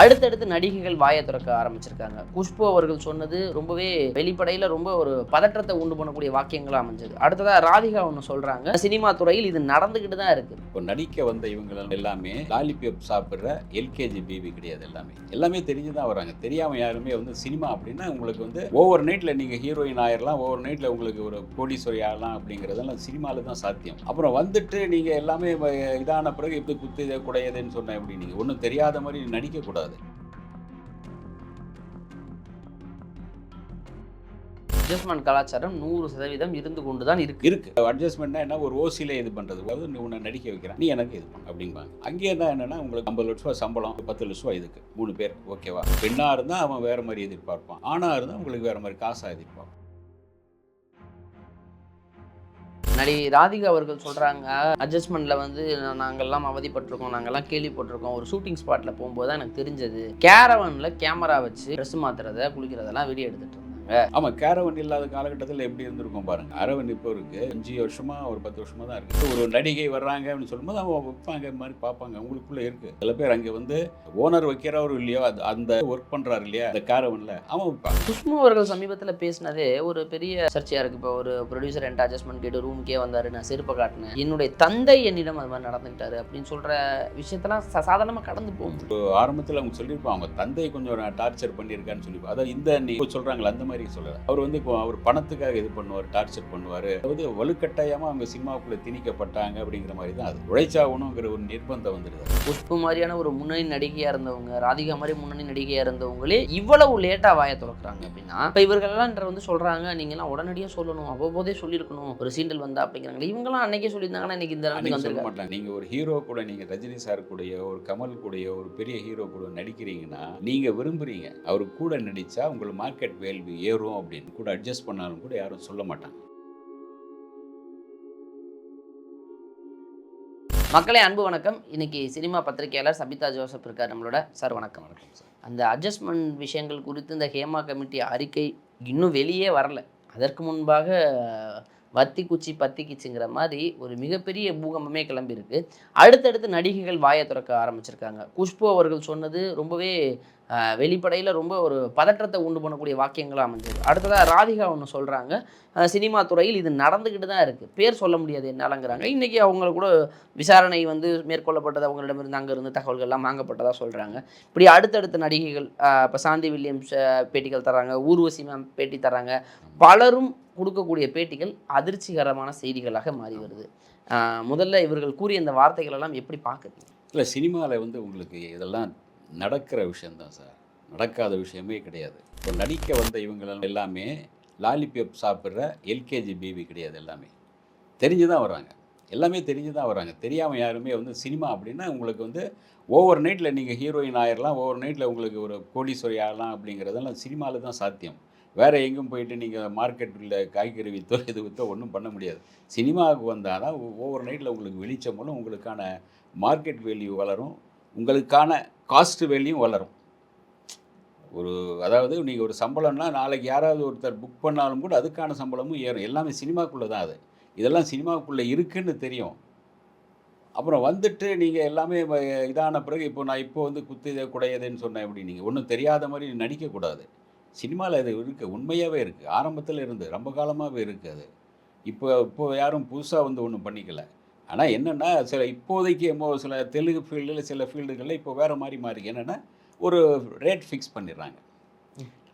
அடுத்தடுத்து நடிகைகள் வாயை திறக்க ஆரம்பிச்சிருக்காங்க. குஷ்பு அவர்கள் சொன்னது ரொம்பவே வெளிப்படையில் ரொம்ப ஒரு பதற்றத்தை உண்டு பண்ணக்கூடிய வாக்கியங்களாக அமைஞ்சது. அடுத்ததா ராதிகா ஒன்று சொல்றாங்க. சினிமா துறையில் இது நடந்துகிட்டு தான் இருக்கு. இப்போ நடிக்க வந்த இவங்க எல்லாமே லாலிபப் சாப்பிட்ற எல்கேஜி பேபி கிடையாது எல்லாமே. எல்லாமே தெரிஞ்சு தான் வராங்க. தெரியாம யாருமே வந்து சினிமா அப்படின்னா உங்களுக்கு வந்து ஓவர் நைட்ல நீங்க ஹீரோயின் ஆயிரலாம் ஓவர் நைட்ல உங்களுக்கு ஒரு கோடீஸ்வரி ஆகலாம் அப்படிங்கிறதெல்லாம் சினிமால தான் சாத்தியம். அப்புறம் வந்துட்டு நீங்க எல்லாமே இதான பிறகு இப்படி குத்து குடையதுன்னு சொன்ன எப்படி நீங்க? ஒன்றும் தெரியாத மாதிரி நடிக்க கூடாது அட்ஜஸ்ட்மெண்ட் கலாச்சாரம் நூறு சதவீதம் இருந்து கொண்டு தான் இருக்கு. இருக்கு. அட்ஜஸ்ட்மெண்ட்னா என்ன? ஒரு ஓசியில இது பண்றது. அதாவது நீ உன்னை நடிக்க வைக்கிறேன். நீ எனக்கு இது பண்ணு அப்படிம்பாங்க. அங்கேயே தான் என்னன்னா உங்களுக்கு ஐம்பது லட்ச ரூபா சம்பளம் பத்து லட்ச ரூபா இதுக்கு. மூணு பேர் ஓகேவா பெண்ணா இருந்தா அவன் வேற மாதிரி எதிர்பார்ப்பான். ஆணா இருந்தா உங்களுக்கு வேற மாதிரி காசா எதிர்பார்ப்பான். நடிகை ராதிகா அவர்கள் சொல்கிறாங்க அட்ஜஸ்ட்மெண்ட்ல வந்து நாங்கள்லாம் அவதிப்பட்டிருக்கோம் நாங்கள்லாம் கேள்விப்பட்டிருக்கோம். ஒரு ஷூட்டிங் ஸ்பாட்டில் போகும்போது தான் எனக்கு தெரிஞ்சது. கேரவனில் கேமரா வச்சு ட்ரெஸ் மாத்துறத குளிக்கிறதெல்லாம் வீடியோ எடுத்துட்டு இருந்தாங்க ஆமா கேரவன் இல்லாத காலகட்டத்தில் எப்படி இருந்திருக்கும் பாருங்க. அரவன் இப்போ இருக்கு. அஞ்சு வருஷமா ஒரு பத்து வருஷமா தான் இருக்கு. ஒரு நடிகை வர்றாங்க அப்படின்னு சொல்லும்போது அவங்க வைப்பாங்க இந்த மாதிரி பார்ப்பாங்க. அவங்களுக்குள்ள இருக்கு. சில பேர் அங்க வந்து ஓனர் வைக்கிறவர் இல்லையோ அது- அந்த ஒர்க் பண்றாரு இல்லையா அந்த கேரவன்ல அவன் வைப்பாங்க குஷ்பு அவர்கள் சமீபத்தில் பேசினதே ஒரு பெரிய சர்ச்சையா இருக்கு. இப்போ ஒரு ப்ரொடியூசர் என்ட் அட்ஜஸ்ட்மெண்ட் கேட்டு ரூமுக்கே வந்தாரு. நான் செருப்பை காட்டினேன். என்னுடைய தந்தை என்னிடம் அது மாதிரி நடந்துக்கிட்டாரு அப்படின்னு சொல்ற விஷயத்தெல்லாம் ச- சாதாரணமா கடந்து போக முடியும் ஆரம்பத்தில் அவங்க சொல்லியிருப்பாங்க அவங்க தந்தை கொஞ்சம் டார்ச்சர் பண்ணியிருக்கான்னு சொல்லியிருப்பாங்க. அதாவது இந்த சொல்றாங்களே அந்த மாதிரி சொல்லல. அவர் வந்து இப்போ அவர் பணத்துக்காக இது பண்ணுவார் டார்ச்சர் பண்ணுவார். அதாவது வலுக்கட்டாயமா அவங்க சினிமாவுக்குள்ள திணிக்கப்பட்டாங்க அப்படிங்கிற மாதிரி தான் அது. உழைச்சாகணுங்கிற ஒரு நிர்பந்தம் வந்துடுது குஷ்பு மாதிரியான ஒரு முன்னணி நடிகையா இருந்தவங்க ராதிகா மாதிரி முன்னணி நடிகையா இருந்தவங்களே இவ்வளவு லேட்டா வாயை திறக்கிறாங்க அப்படின்னா இப்போ இவர்கள்லாம் வந்து சொல்றாங்க நீங்களாம் உடனடியாக சொல்லணும் அவ்வப்போதே சொல்லியிருக்கணும். ஒரு சீண்டல் வந்தா அப்படிங்கிறாங்க. இவங்கெல்லாம் அன்னைக்கே சொல்லியிருந்தாங்கன்னா இன்னைக்கு இந்த அன்னைக்கு சொல்ல வந்திருக்காங்க மாட்டாங்க நீங்க ஒரு ஹீரோ கூட நீங்க ரஜினி சார் கூடயோ ஒரு கமல் கூடயோ ஒரு பெரிய ஹீரோ கூட நடிக்கிறீங்கன்னா நீங்க விரும்புறீங்க. அவர் கூட நடிச்சா உங்களுக்கு மார்க்கெட் வேல்யூ ஏறும் அப்படின்னு கூட அட்ஜஸ்ட் பண்ணாலும் கூட யாரும் சொல்ல மாட்டாங்க. மக்களே அன்பு வணக்கம். இன்னைக்கு சினிமா பத்திரிகையாளர் சபிதா ஜோசப் இருக்கார் நம்மளோட. சார் வணக்கம். வணக்கம் சார். அந்த அட்ஜஸ்ட்மெண்ட் விஷயங்கள் குறித்து இந்த ஹேமா கமிட்டி அறிக்கை இன்னும் வெளியே வரல. அதற்கு முன்பாக வத்தி குச்சி பத்தி கிச்சிங்கிற மாதிரி ஒரு மிகப்பெரிய பூகம்பமே கிளம்பியிருக்கு. அடுத்தடுத்து நடிகைகள் வாயை திறக்க ஆரம்பிச்சிருக்காங்க. குஷ்பு அவர்கள் சொன்னது ரொம்பவே வெளிப்படையில் ரொம்ப ஒரு பதற்றத்தை உண்டு பண்ணக்கூடிய வாக்கியங்களாக அமைஞ்சது. அடுத்ததாக ராதிகா ஒன்று சொல்கிறாங்க சினிமா துறையில் இது நடந்துக்கிட்டு தான் இருக்குது பேர் சொல்ல முடியாது என்னாலங்கிறாங்க. இன்றைக்கி அவங்க கூட விசாரணை வந்து மேற்கொள்ளப்பட்டது அவங்களிடமிருந்து அங்கே இருந்து தகவல்கள்லாம் வாங்கப்பட்டதாக சொல்கிறாங்க இப்படி அடுத்தடுத்த நடிகைகள் இப்போ சாந்தி வில்லியம்ஸ் பேட்டிகள் தராங்க. ஊர்வசி மேம் பேட்டி தராங்க. பலரும் கொடுக்கக்கூடிய பேட்டிகள் அதிர்ச்சிகரமான செய்திகளாக மாறி வருது. முதல்ல இவர்கள் கூறிய இந்த வார்த்தைகளெல்லாம் எப்படி பார்க்குறீங்க? இல்லை சினிமாவில் வந்து உங்களுக்கு இதெல்லாம் நடக்கிற விஷயந்தான் சார். நடக்காத விஷயமே கிடையாது. இப்போ நடிக்க வந்த இவங்க எல்லாமே லாலிபப் சாப்பிட்ற எல்கேஜி பேபி கிடையாது எல்லாமே. தெரிஞ்சு தான் வராங்க. எல்லாமே தெரிஞ்சு தான் வராங்க. தெரியாமல் யாருமே வந்து சினிமா அப்படின்னா உங்களுக்கு வந்து ஓவர் நைட்டில் நீங்கள் ஹீரோயின் ஆயிரலாம் ஓவர் நைட்டில் உங்களுக்கு ஒரு கோடீஸ்வரி ஆகலாம் அப்படிங்கிறதெல்லாம் சினிமாவில் தான் சாத்தியம். வேறு எங்கேயும் போயிட்டு நீங்கள் மார்க்கெட்டில் காய்கறி விற்றோ இது விற்றோ ஒன்றும் பண்ண முடியாது. சினிமாவுக்கு வந்தால் தான் ஓவர் நைட்டில் உங்களுக்கு வெளிச்சம் மூலம் உங்களுக்கான மார்க்கெட் வேல்யூ வளரும். உங்களுக்கான காஸ்ட் வேல்யூ வளரும். ஒரு அதாவது நீங்கள் ஒரு சம்பளம்னா நாளைக்கு யாராவது ஒருத்தர் புக் பண்ணாலும் கூட அதுக்கான சம்பளமும் ஏறும். எல்லாமே சினிமாக்குள்ளே தான் அது. இதெல்லாம் சினிமாவுக்குள்ளே இருக்குன்னு தெரியும். அப்புறம் வந்துட்டு நீங்கள் எல்லாமே இதான பிறகு இப்போ நான் இப்போ வந்து குத்து குடையதுன்னு சொன்னேன் எப்படி நீங்கள் ஒன்றும் தெரியாத மாதிரி நடிக்கக்கூடாது. சினிமாவில் அது இருக்குது உண்மையாகவே இருக்குது ஆரம்பத்தில் இருந்து ரொம்ப காலமாகவே இருக்குது அது. இப்போ இப்போ யாரும் புதுசாக வந்து ஒன்றும் பண்ணிக்கலை. ஆனால் என்னென்னா சில இப்போதைக்கு என்னமோ சில தெலுங்கு ஃபீல்டில் சில ஃபீல்டுகளில் இப்போ வேறு மாதிரி மாறி. என்னென்னா ஒரு ரேட் ஃபிக்ஸ் பண்ணிடுறாங்க.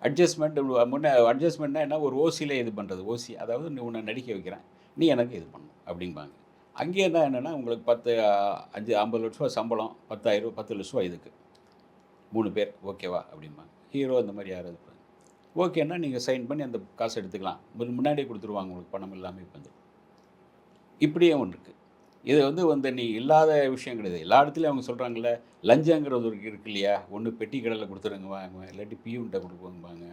அட்ஜஸ்ட்மெண்ட் முன்னே அட்ஜஸ்ட்மெண்ட்னா என்ன? ஒரு ஓசியில் இது பண்ணுறது ஓசி அதாவது நீ உன்னை நடிக்க வைக்கிறேன். நீ எனக்கு இது பண்ணணும் அப்படிம்பாங்க. அங்கேயே தான் என்னென்னா உங்களுக்கு பத்து அஞ்சு ஐம்பது லட்ச ரூபா சம்பளம் பத்தாயிரம் பத்து லட்ச ரூபா இதுக்கு. மூணு பேர் ஓகேவா அப்படிம்பாங்க. ஹீரோ அந்த மாதிரி யாராவது இருப்பாங்க. ஓகேன்னா நீங்கள் சைன் பண்ணி அந்த காசு எடுத்துக்கலாம். முன்- முன்னாடியே கொடுத்துருவாங்க உங்களுக்கு பணம் இல்லாமல் இப்போ வந்து இப்படியே ஒன்று இருக்குது இது வந்து வந்து நீ இல்லாத விஷயம் கிடையாது. எல்லா இடத்துலையும் அவங்க சொல்கிறாங்கல்ல லஞ்சங்கிறது ஒரு இருக்கு இல்லையா? ஒன்று பெட்டி கடையில் கொடுத்துருங்க வாங்க இல்லாட்டி பியூன்ட்ட கொடுப்பாங்க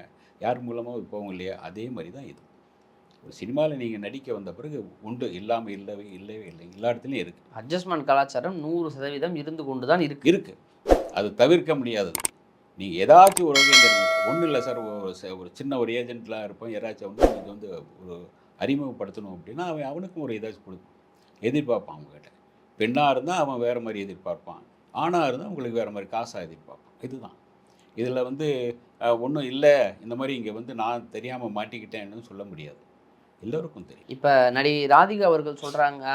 யார் மூலமாக போவோம் இல்லையா? அதே மாதிரி தான் இது. ஒரு சினிமாவில் நீங்கள் நடிக்க வந்த பிறகு உண்டு. இல்லாமல் இல்லவே இல்லவே இல்லை. எல்லா இடத்துலையும் இருக்குது அட்ஜஸ்ட்மெண்ட் கலாச்சாரம் நூறு சதவீதம் இருந்து கொண்டு தான் இருக்கு. இருக்குது அது தவிர்க்க முடியாதது. நீங்கள் ஏதாச்சும் ஒரு வகையில் ஒன்றும் இல்லை சார். ஒரு சின்ன ஒரு ஏஜென்ட்லாம் இருப்போம் யாராச்சும் வந்து உங்களுக்கு வந்து ஒரு அறிமுகப்படுத்தணும் அப்படின்னா அவன் அவனுக்கும் ஒரு ஏதாச்சும் கொடு எதிர்பார்ப்பான் அவங்ககிட்ட. பெண்ணாக இருந்தால் அவன் வேறு மாதிரி எதிர்பார்ப்பான். ஆணாக இருந்தால் உங்களுக்கு வேறு மாதிரி காசாக எதிர்பார்ப்பான். இதுதான். இதில் வந்து ஒன்றும் இல்லை இந்த மாதிரி இங்கே வந்து நான் தெரியாமல் மாட்டிக்கிட்டேன்னு சொல்ல முடியாது. எல்லோருக்கும் தெரியும். இப்போ நடி ராதிகா அவர்கள் சொல்கிறாங்க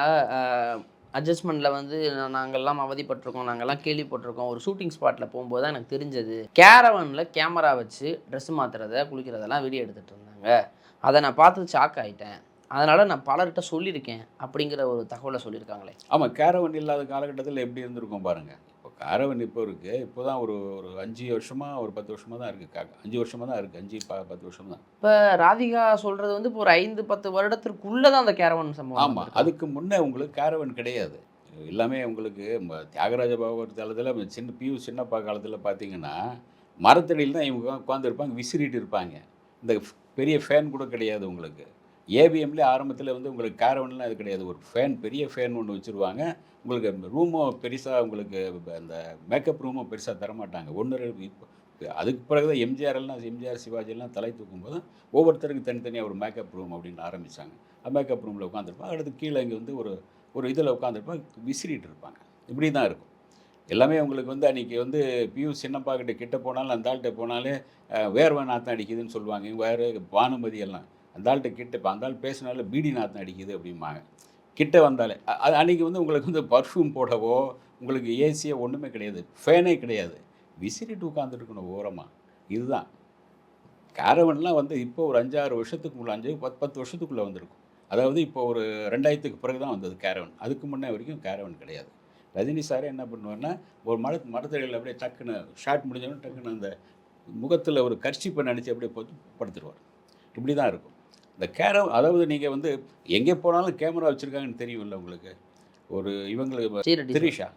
அட்ஜஸ்ட்மெண்ட்டில் வந்து நாங்கள்லாம் அவதிப்பட்டிருக்கோம் நாங்கள்லாம் கேள்விப்பட்டிருக்கோம். ஒரு ஷூட்டிங் ஸ்பாட்டில் போகும்போது தான் எனக்கு தெரிஞ்சது. கேரவனில் கேமரா வச்சு ட்ரெஸ் மாற்றுறத குளிக்கிறதெல்லாம் வீடியோ எடுத்துகிட்டு இருந்தாங்க. அதை நான் பார்த்து ஷாக் ஆகிட்டேன் அதனால் நான் பலர்கிட்ட சொல்லியிருக்கேன் அப்படிங்கிற ஒரு தகவலை சொல்லியிருக்காங்களே. ஆமாம் கேரவன் இல்லாத காலகட்டத்தில் எப்படி இருந்திருக்கும் பாருங்கள் இப்போ கேரவன் இப்போ இருக்குது இப்போ தான் ஒரு ஒரு அஞ்சு வருஷமாக ஒரு பத்து வருஷமாக தான் இருக்குது அஞ்சு வருஷமாக தான் இருக்குது அஞ்சு ப பத்து வருஷம் தான். இப்போ ராதிகா சொல்கிறது வந்து இப்போ ஒரு ஐந்து பத்து வருடத்திற்குள்ளே தான் அந்த கேரவன் சம்பவம் ஆமாம். அதுக்கு முன்னே உங்களுக்கு கேரவன் கிடையாது. எல்லாமே உங்களுக்கு தியாகராஜ பாகவத் காலத்தில் சின்ன பியூ சின்னப்பா காலத்தில் பார்த்தீங்கன்னா மரத்தடியில் தான் இவங்க உட்காந்துருப்பாங்க விசிறிட்டு இருப்பாங்க. இந்த பெரிய ஃபேன் கூட கிடையாது உங்களுக்கு. ஏபிஎம்லேயே ஆரம்பத்தில் வந்து உங்களுக்கு கேரவன்லாம் அது கிடையாது. ஒரு ஃபேன் பெரிய ஃபேன் ஒன்று வச்சுருவாங்க. உங்களுக்கு ரூமும் பெருசாக உங்களுக்கு அந்த மேக்கப் ரூமும் பெருசாக தரமாட்டாங்க. ஒன்று இப்போ அதுக்கு பிறகு தான் எம்ஜிஆர் எல்லாம் எம்ஜிஆர் சிவாஜிலாம் தலை தூக்கும்போது ஒவ்வொருத்தருக்கு தனித்தனியாக ஒரு மேக்கப் ரூம் அப்படின்னு ஆரம்பித்தாங்க மேக்கப் ரூமில் உட்காந்துருப்பாங்க அடுத்து கீழே இங்கே வந்து ஒரு ஒரு இதில் உட்காந்துருப்பாங்க விசிறிட்டு இருப்பாங்க. இப்படி தான் இருக்கும். எல்லாமே உங்களுக்கு வந்து அன்றைக்கி வந்து பியூ சின்னப்பா கிட்ட கிட்ட போனாலும் அந்த ஆள்கிட்ட போனாலே வேர்வை நாத்தம் அடிக்குதுன்னு சொல்லுவாங்க. வேறு பானுமதி எல்லாம். அந்த ஆள்கிட்ட கிட்ட இப்போ அந்த ஆள் பேசினால பீடி நாத்தம் அடிக்குது அப்படிம்பாங்க. கிட்ட வந்தாலே அது அன்றைக்கி வந்து உங்களுக்கு வந்து பர்ஃப்யூம் போடவோ உங்களுக்கு ஏசியோ ஒன்றுமே கிடையாது. ஃபேனே கிடையாது. விசிறிட்டு உட்காந்துருக்கணும் ஓரமாக இதுதான். கேரவன்லாம் வந்து இப்போ ஒரு அஞ்சாறு வருஷத்துக்கு முள்ள அஞ்சு பத்து பத்து வருஷத்துக்குள்ளே வந்திருக்கும். அதாவது இப்போ ஒரு ரெண்டாயிரத்துக்கு பிறகு தான் வந்தது கேரவன் அதுக்கு முன்னே வரைக்கும் கேரவன் கிடையாது. ரஜினி சாரே என்ன பண்ணுவார்னா ஒரு மர மரத்தடியில் அப்படியே டக்குன்னு ஷார்ட் முடிஞ்சவொடனே டக்குன்னு அந்த முகத்தில் ஒரு கர்ச்சிப்பை நினச்சி அப்படியே போட்டு படுத்துருவார். இப்படி தான் இருக்கும். இந்த கேரம் அதாவது நீங்கள் வந்து எங்கே போனாலும் கேமரா வச்சுருக்காங்கன்னு தெரியும்ல உங்களுக்கு? ஒரு இவங்களுக்கு திரிஷா.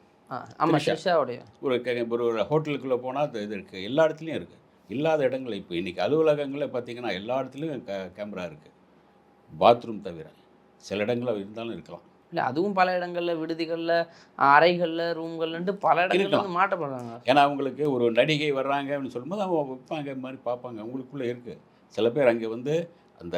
ஒரு ஒரு ஒரு ஹோட்டலுக்குள்ளே போனால் இது இருக்குது எல்லா இடத்துலையும் இருக்குது இல்லாத இடங்கள் இப்போ இன்றைக்கி அலுவலகங்களில் பார்த்தீங்கன்னா எல்லா இடத்துலையும் க கேமரா இருக்குது பாத்ரூம் தவிர. சில இடங்களில் இருந்தாலும் இருக்கலாம். இல்லை அதுவும் பல இடங்கள்ல விடுதிகளில் அறைகளில் ரூம்கள்ன்ட்டு பல இடங்கள்ல மாட்டப்படுறாங்க ஏன்னா அவங்களுக்கு ஒரு நடிகை வர்றாங்க அப்படின்னு சொல்லும்போது அவங்க வைப்பாங்க இந்த மாதிரி பார்ப்பாங்க. அவங்களுக்குள்ளே இருக்குது சில பேர் அங்கே வந்து அந்த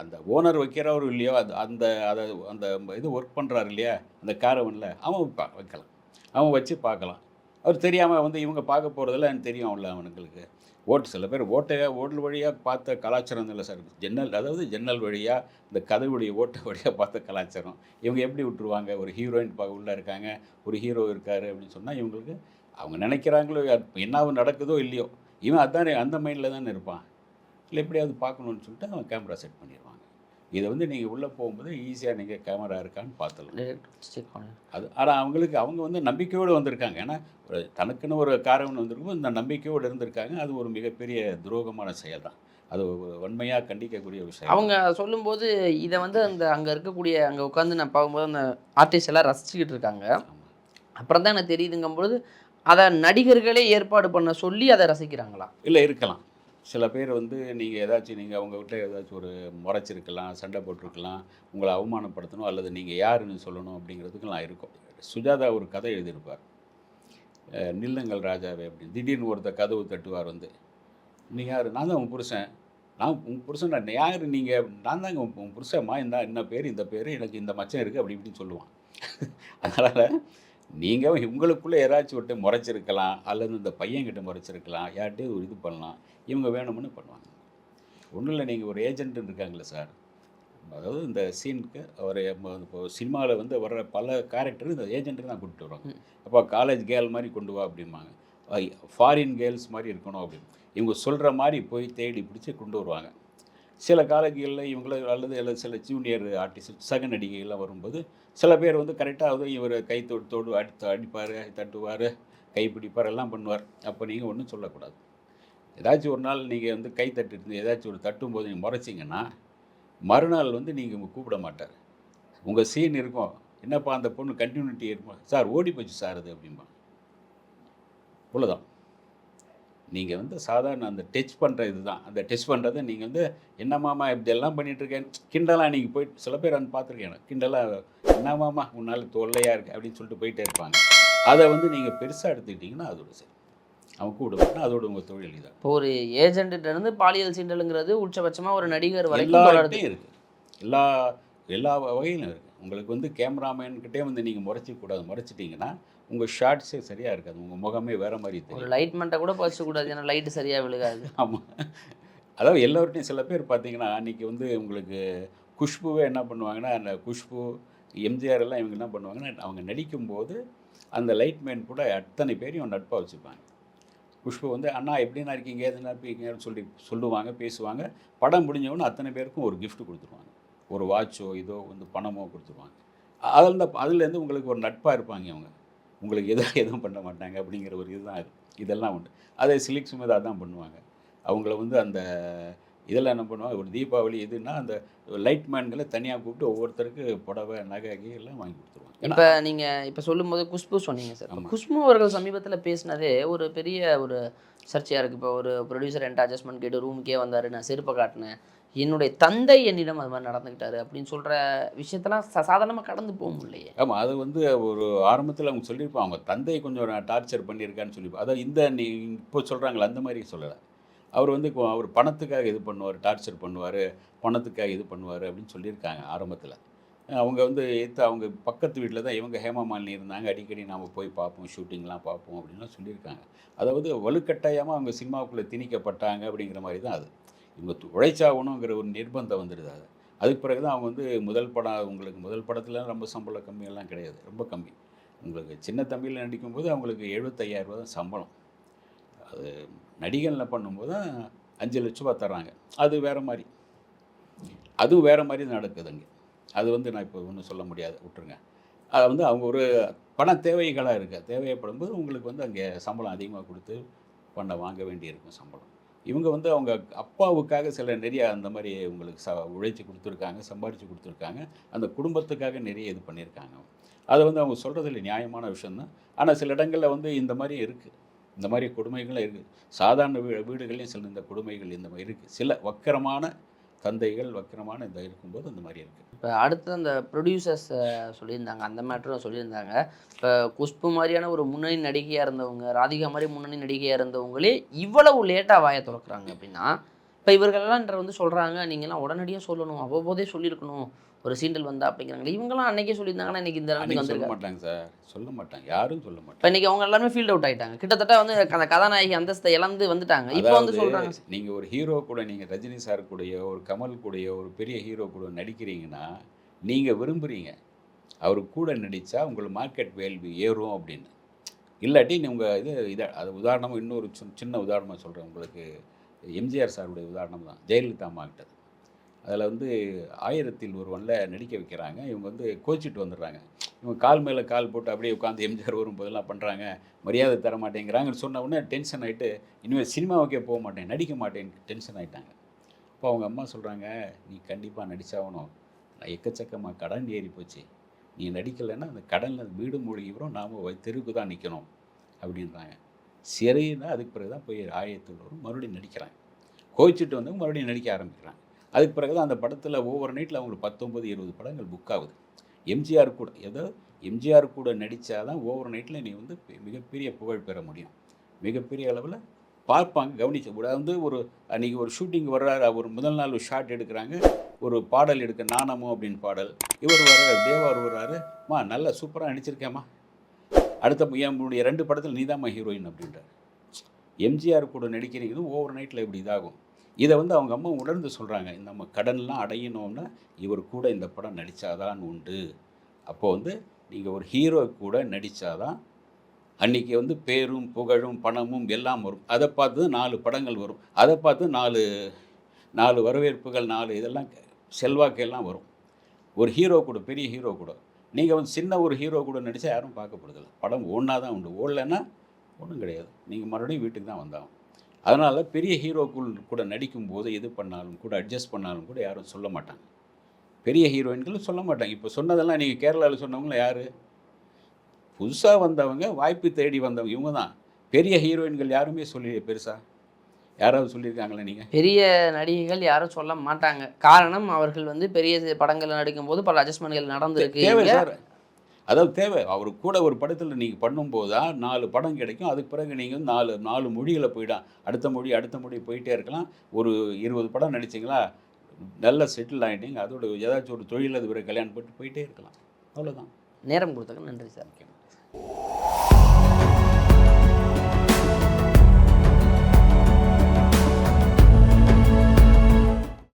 அந்த ஓனர் வைக்கிறவரும் இல்லையோ அது அந்த அதை அந்த இது ஒர்க் பண்ணுறாரு இல்லையா அந்த காரவனில் அவன் வைப்பா வைக்கலாம். அவன் வச்சு பார்க்கலாம். அவர் தெரியாமல் வந்து இவங்க பார்க்க போகிறதில்ல எனக்கு தெரியும் அவன்ல அவனுங்களுக்கு. ஓட்டு சில பேர் ஓட்டையாக ஓட்டல் வழியாக பார்த்த கலாச்சாரம் இல்லை சார். ஜன்னல் அதாவது ஜன்னல் வழியாக இந்த கதவுடைய ஓட்டை வழியாக பார்த்த கலாச்சாரம். இவங்க எப்படி விட்டுருவாங்க? ஒரு ஹீரோயின் பார்க்க உள்ளே இருக்காங்க. ஒரு ஹீரோ இருக்கார் அப்படின்னு சொன்னால் இவங்களுக்கு அவங்க நினைக்கிறாங்களோ என்னாவும் நடக்குதோ இல்லையோ இவன் அதான் அந்த மைண்டில் தானே இருப்பான். இல்லை எப்படியாவது பார்க்கணுன்னு சொல்லிட்டு அவன் கேமரா செட் பண்ணிடுவாங்க. இதை வந்து நீங்கள் உள்ளே போகும்போது ஈஸியாக நீங்கள் கேமரா இருக்கான்னு பண்ணு. அது ஆனால் அவங்களுக்கு அவங்க வந்து நம்பிக்கையோடு வந்திருக்காங்க. ஏன்னா ஒரு தனக்குன்னு ஒரு காரணம் வந்திருக்கும். இந்த நம்பிக்கையோடு இருந்திருக்காங்க. அது ஒரு மிகப்பெரிய துரோகமான செயல் தான் அது வன்மையாக கண்டிக்கக்கூடிய விஷயம் அவங்க சொல்லும்போது இதை வந்து அந்த அங்கே இருக்கக்கூடிய அங்கே உட்காந்து நான் பார்க்கும்போது அந்த ஆர்டிஸ்ட் எல்லாம் ரசிச்சுக்கிட்டு இருக்காங்க. அப்புறம் தான் எனக்கு தெரியுதுங்கும்போது அதை நடிகர்களே ஏற்பாடு பண்ண சொல்லி அதை ரசிக்கிறாங்களா? இல்லை இருக்கலாம். சில பேர் வந்து நீங்கள் ஏதாச்சும் நீங்கள் அவங்ககிட்ட ஏதாச்சும் ஒரு முறைச்சிருக்கலாம் சண்டை போட்டிருக்கலாம் உங்களை அவமானப்படுத்தணும் அல்லது நீங்கள் யாருன்னு சொல்லணும் அப்படிங்கிறதுக்கெல்லாம் இருக்கும். சுஜாதா ஒரு கதை எழுதியிருப்பார். அஹ் நில்லுங்கள் ராஜாவே அப்படின்னு. திடீர்னு ஒருத்தர் கதவு தட்டுவார் வந்து. நீ யார்? நான் தான் உன் புருஷன். நான் உன் புருஷன் நான் யார் நீங்கள் நான் தாங்க உன் புருஷம்மா. இந்த என்ன பேர் இந்த பேர் எனக்கு இந்த மச்சம் இருக்குது அப்படி இப்படின்னு சொல்லுவான். அதனால் நீங்கள் உங்களுக்குள்ளே யாராச்சும் விட்டு முறைச்சிருக்கலாம் அல்லது இந்த பையன்கிட்ட முறைச்சிருக்கலாம் யார்கிட்டயும் ஒரு இது பண்ணலாம் இவங்க வேணும்னு பண்ணுவாங்க. ஒன்றும் இல்லை நீங்கள் ஒரு ஏஜென்ட் இருக்காங்களே சார் அதாவது இந்த சீனுக்கு அவர் இப்போ சினிமாவில் வந்து வர்ற பல கேரக்டர் இந்த ஏஜென்ட்டுக்கு தான் கூப்பிட்டு வருவாங்க. அப்போ காலேஜ் கேர்ள் மாதிரி கொண்டு வா அப்படிம்பாங்க. ஃபாரின் கேர்ள்ஸ் மாதிரி இருக்கணும் அப்படின்னு. இவங்க சொல்கிற மாதிரி போய் தேடி பிடிச்சி கொண்டு வருவாங்க. சில காலேஜ்களில் இவங்கள அல்லது அல்லது சில ஜூனியர் ஆர்டிஸ்ட் சக நடிகைகள்லாம் வரும்போது சில பேர் வந்து கரெக்டாக வந்து இவர் கை தொட்டோடு தொடு அடி அடிப்பார் தட்டுவார் கை பிடிப்பார் எல்லாம் பண்ணுவார். அப்போ நீங்கள் ஒன்றும் சொல்லக்கூடாது. ஏதாச்சும் ஒரு நாள் நீங்கள் வந்து கை தட்டிட்டு ஏதாச்சும் ஒரு தட்டும் போது நீங்கள் முறைச்சிங்கன்னா மறுநாள் வந்து நீங்கள் கூப்பிட மாட்டார். உங்கள் சீன் இருக்கும். என்னப்பா அந்த பொண்ணு கண்டினியூட்டி இருக்கும் சார் ஓடி போச்சு சார் அது அப்படிம்பா. இவ்வளோதான் நீங்கள் வந்து சாதாரண அந்த டச் பண்ணுற இதுதான். அந்த டச் பண்ணுறதை நீங்கள் வந்து என்ன மாமா இப்படி எல்லாம் பண்ணிட்டு இருக்கேன் கிண்டலாக நீங்கள் போயிட்டு சில பேர் வந்து பார்த்துருக்கேன் கிண்டலாக என்ன மாமா உன்னால் தொல்லையாக இருக்கு? அப்படின்னு சொல்லிட்டு போயிட்டே இருப்பாங்க. அதை வந்து நீங்கள் பெருசாக எடுத்துக்கிட்டிங்கன்னா அதோட சரி. அவன் கூப்பிடுவாங்கன்னா அதோட உங்கள் தொழில் இதான் இப்போ ஒரு ஏஜென்ட்டு இருந்து பாலியல் சீண்டலுங்கிறது உச்சபட்சமாக ஒரு நடிகர் எல்லார்கிட்டையும் இருக்குது எல்லா எல்லா வகையிலும் இருக்குது உங்களுக்கு வந்து கேமராமேன்கிட்டே வந்து நீங்கள் முறைச்சிக்க கூடாது முறைச்சிட்டிங்கன்னா உங்கள் ஷார்ட்ஸே சரியாக இருக்காது. உங்கள் முகமே வேறு மாதிரி ஒரு தெரியும். லைட் மண்டை கூட பறிச்சு கூடாது ஏன்னா லைட்டு சரியாக விழுகாது. ஆமாம் அதாவது எல்லோர்ட்டையும் சில பேர் பார்த்தீங்கன்னா அன்றைக்கி வந்து உங்களுக்கு குஷ்புவே என்ன பண்ணுவாங்கன்னா அந்த குஷ்பு எம்ஜிஆர் எல்லாம் இவங்க என்ன பண்ணுவாங்கன்னா அவங்க நடிக்கும்போது அந்த லைட் மேன் கூட அத்தனை பேரையும் நட்பாக வச்சுப்பாங்க. குஷ்பு வந்து அண்ணா எப்படிண்ணா இருக்கீங்க? எதுனா இருக்கீங்கன்னு சொல்லி சொல்லுவாங்க பேசுவாங்க. படம் முடிஞ்சவொன்னே அத்தனை பேருக்கும் ஒரு gift கொடுத்துருவாங்க. ஒரு வாட்சோ இதோ வந்து பணமோ கொடுத்துருவாங்க. அதில் இந்த அதுலேருந்து உங்களுக்கு ஒரு நட்பாக இருப்பாங்க அவங்க உங்களுக்கு எதுவும் எதுவும் பண்ண மாட்டாங்க அப்படிங்கிற ஒரு இதுதான் இது இதெல்லாம் உண்டு. அதே சிலிக் சுமிதா தான் பண்ணுவாங்க. அவங்கள வந்து அந்த இதெல்லாம் என்ன பண்ணுவாங்க? ஒரு தீபாவளி எதுன்னா அந்த லைட் மேன்களை தனியாக கூப்பிட்டு ஒவ்வொருத்தருக்கு புடவை நகை எல்லாம் வாங்கி கொடுத்துருவாங்க. இப்போ நீங்கள் இப்போ சொல்லும்போது குஷ்பு சொன்னீங்க சார். குஷ்பு அவர்கள் சமீபத்தில் பேசினதே ஒரு பெரிய ஒரு சர்ச்சையாக இருக்குது இப்போ ஒரு ப்ரொடியூசர் என்கிட்ட அட்ஜஸ்ட்மெண்ட் கேட்டு ரூமுக்கே வந்தார். நான் செருப்பை காட்டினேன். என்னுடைய தந்தை என்னிடம் அது மாதிரி நடந்துக்கிட்டாரு அப்படின்னு சொல்கிற விஷயத்தெல்லாம் ச சாதாரணமாக கடந்து போக முடியலையே. ஆமாம் அது வந்து ஒரு ஆரம்பத்தில் அவங்க சொல்லியிருப்போம் அவங்க தந்தை கொஞ்சம் டார்ச்சர் பண்ணியிருக்கான்னு சொல்லி அதாவது இந்த நீ இப்போ சொல்கிறாங்களே அந்த மாதிரி சொல்லலை. அவர் வந்து அவர் பணத்துக்காக இது பண்ணுவார் டார்ச்சர் பண்ணுவார் பணத்துக்காக இது பண்ணுவார் அப்படின்னு சொல்லியிருக்காங்க ஆரம்பத்தில். அவங்க வந்து எடுத்து அவங்க பக்கத்து வீட்டில் தான் இவங்க ஹேமா மாலினி இருந்தாங்க. அடிக்கடி நாம் போய் பார்ப்போம் ஷூட்டிங்லாம் பார்ப்போம் அப்படின்லாம் சொல்லியிருக்காங்க. அதாவது வலுக்கட்டாயமாக அவங்க சினிமாவுக்குள்ளே திணிக்கப்பட்டாங்க அப்படிங்கிற மாதிரி தான் அது. இவங்க உழைச்சாகணுங்கிற ஒரு நிர்பந்தம் வந்துடுது அது. அதுக்கு பிறகு தான் அவங்க வந்து முதல் படம் உங்களுக்கு முதல் படத்துலலாம் ரொம்ப சம்பளம் கம்மியெல்லாம் கிடையாது ரொம்ப கம்மி. உங்களுக்கு சின்ன தம்பியில் நடிக்கும்போது அவங்களுக்கு 75000 ரூபா தான் சம்பளம். அது நடிகனில் பண்ணும்போது தான் அஞ்சு லட்ச ரூபா தர்றாங்க. அது வேறு மாதிரி. அதுவும் வேறு மாதிரி நடக்குதுங்க. அது வந்து நான் இப்போ ஒன்றும் சொல்ல முடியாது விட்டுருங்க. அது வந்து அவங்க ஒரு பண தேவைகளாக இருக்குது. தேவைப்படும்போது உங்களுக்கு வந்து அங்கே சம்பளம் அதிகமாக கொடுத்து பண்ண வாங்க வேண்டியிருக்கும் சம்பளம். இவங்க வந்து அவங்க அப்பாவுக்காக சில நிறைய அந்த மாதிரி உங்களுக்கு ச உழைச்சி கொடுத்துருக்காங்க சம்பாரித்து கொடுத்துருக்காங்க. அந்த குடும்பத்துக்காக நிறைய இது பண்ணியிருக்காங்க அதை வந்து அவங்க சொல்கிறதுல நியாயமான விஷயந்தான் ஆனால் சில இடங்களில் வந்து இந்த மாதிரி இருக்குது இந்த மாதிரி கொடுமைகளும் இருக்குது சாதாரண வீ வீடுகள்லையும் சில இந்த கொடுமைகள் இந்த மாதிரி இருக்குது சில வக்கரமான தந்தைகள் வக்கிரமான இந்த இருக்கும்போது அந்த மாதிரி இருக்குது இப்போ அடுத்து அந்த ப்ரொடியூசர்ஸ் சொல்லியிருந்தாங்க அந்த மேட்டரும் சொல்லியிருந்தாங்க. இப்போ குஷ்பு மாதிரியான ஒரு முன்னணி நடிகையாக இருந்தவங்க ராதிகா மாதிரி முன்னணி நடிகையாக இருந்தவங்களே இவ்வளவு லேட்டாக வாயை திறக்கிறாங்க அப்படின்னா இப்போ இவர்கள்லாம் வந்து சொல்கிறாங்க நீங்கள்லாம் உடனடியாக சொல்லணும் அவ்வப்போதே சொல்லியிருக்கணும். ஒரு சீண்டல் வந்தா அப்படிங்கிறாங்க இவங்கெல்லாம் அன்னைக்கே சொல்லியிருந்தாங்கன்னா இன்னைக்கு இந்த அன்னைக்கு சொல்ல வந்திருக்காங்க. மாட்டாங்க சார். சொல்ல மாட்டாங்க. யாரும் சொல்ல மாட்டாங்க. இப்போ இன்னைக்கு அவங்க எல்லாருமே ஃபீல்ட் அவுட் ஆயிட்டாங்க. கிட்டத்தட்ட வந்து அந்த கதாநாயகி அந்தஸ்தை இழந்து வந்துட்டாங்க. இப்போ வந்து சொல்கிறாங்க நீங்கள் ஒரு ஹீரோ கூட நீங்கள் ரஜினி சார் கூடயோ ஒரு கமல் கூடயோ ஒரு பெரிய ஹீரோ கூட நடிக்கிறீங்கன்னா நீங்கள் விரும்புகிறீங்க அவர் கூட நடித்தா உங்களுக்கு மார்க்கெட் வேல்யூ ஏறும் அப்படின்னு. இல்லாட்டி உங்கள் இது இதை அது உதாரணமாக இன்னொரு சின்ன- சின்ன உதாரணமாக சொல்கிறேன் உங்களுக்கு எம்ஜிஆர் சாருடைய உதாரணம் தான் ஜெயலலிதா அம்மாக்கிட்டது அதில் வந்து ஆயிரத்தில் ஒருவனில் நடிக்க வைக்கிறாங்க. இவங்க வந்து கோச்சிட்டு வந்துடுறாங்க. இவங்க கால் மேலே கால் போட்டு அப்படியே உட்காந்து எம்ஜிஆர் வரும்போதெல்லாம் பண்ணுறாங்க மரியாதை தர மாட்டேங்கிறாங்கன்னு சொன்ன உடனே டென்ஷன் ஆகிட்டு இனிமேல் சினிமாவுக்கே போக மாட்டேன் நடிக்க மாட்டேன் டென்ஷன் ஆகிட்டாங்க அப்போ அவங்க அம்மா சொல்கிறாங்க நீ கண்டிப்பாக நடித்தாகணும் நான் எக்கச்சக்கமாக கடன் ஏறி போச்சு. நீ நடிக்கலைன்னா அந்த கடனில் வீடு மூழ்கிவிடும் நாம் தெருக்கு தான் நிற்கணும் அப்படின்றாங்க. சிறையில் அதுக்கு பிறகு தான் போய் ஆயத்தூர் மறுபடியும் நடிக்கிறாங்க. கோச்சிட்டு வந்தவங்க மறுபடியும் நடிக்க ஆரம்பிக்கிறாங்க. அதுக்கு பிறகு தான் அந்த படத்தில் ஒவ்வொரு நைட்டில் அவங்களுக்கு பத்தொம்பது இருபது படங்கள் புக் ஆகுது. எம்ஜிஆர் கூட ஏதோ எம்ஜிஆர் கூட நடித்தாதான் ஒவ்வொரு நைட்டில் நீ வந்து மிகப்பெரிய புகழ் பெற முடியும். மிகப்பெரிய அளவில் பார்ப்பாங்க கவனிச்சு. கூட வந்து ஒரு அன்றைக்கி ஒரு ஷூட்டிங் வர்றாரு ஒரு முதல் நாள் ஒரு ஷாட் எடுக்கிறாங்க ஒரு பாடல் எடுக்க நாணமோ அப்படின்னு பாடல். இவர் வர்றாரு தேவார் வர்றாரு மா நல்லா சூப்பராக நடிச்சிருக்கேம்மா. அடுத்த என்னுடைய ரெண்டு படத்தில் நீதாம்மா ஹீரோயின் அப்படின்றார். எம்ஜிஆர் கூட நடிக்கிறீங்க ஓவர் நைட்டில் இப்படி இதாகும். இதை வந்து அவங்க அம்மா உணர்ந்து சொல்கிறாங்க நம்ம கடன்லாம் அடையணும்னா இவர் கூட இந்த படம் நடித்தாதான் உண்டு. அப்போது வந்து நீங்கள் ஒரு ஹீரோ கூட நடித்தாதான் அன்றைக்கி வந்து பேரும் புகழும் பணமும் எல்லாம் வரும். அதை பார்த்து நாலு படங்கள் வரும். அதை பார்த்து நாலு நாலு வரவேற்புகள் நாலு இதெல்லாம் செல்வாக்கெல்லாம் வரும். ஒரு ஹீரோ கூட பெரிய ஹீரோ கூட. நீங்கள் வந்து சின்ன ஒரு ஹீரோ கூட நடித்தா யாரும் பார்க்கப்படுதில்லை படம் ஒன்றா தான் உண்டு. ஓடலைன்னா ஒன்றும் கிடையாது. நீங்கள் மறுபடியும் வீட்டுக்கு தான் வந்தாகும் அதனால் பெரிய ஹீரோக்குள் கூட நடிக்கும்போது எது பண்ணாலும் கூட அட்ஜஸ்ட் பண்ணாலும் கூட யாரும் சொல்ல மாட்டாங்க. பெரிய ஹீரோயின்களும் சொல்ல மாட்டாங்க. இப்போ சொன்னதெல்லாம் நீங்கள் கேரளாவில் சொன்னவங்கள யார்? புதுசாக வந்தவங்க வாய்ப்பு தேடி வந்தவங்க இவங்க தான். பெரிய ஹீரோயின்கள் யாருமே சொல்லி பெருசா? யாராவது சொல்லியிருக்காங்களா நீங்கள் பெரிய நடிகைகள் யாரும் சொல்ல மாட்டாங்க. காரணம் அவர்கள் வந்து பெரிய படங்கள் நடிக்கும்போது பல அட்ஜஸ்ட்மெண்ட்கள் நடந்திருக்கு. அதாவது தேவை. அவர் கூட ஒரு படத்தில் நீங்கள் பண்ணும்போது தான் நாலு படம் கிடைக்கும். அதுக்கு பிறகு நீங்கள் நாலு நாலு மொழிகளை போயிடலாம். அடுத்த மொழி அடுத்த மொழி போயிட்டே இருக்கலாம். ஒரு இருபது படம் நடிச்சிங்களா? நல்லா செட்டில் ஆகிட்டீங்க அதோட ஏதாச்சும் ஒரு தொழிலதிபரை கல்யாணம் போட்டு போயிட்டே இருக்கலாம். அவ்வளோதான் நேரம் கொடுத்ததுக்கு நன்றி சார்.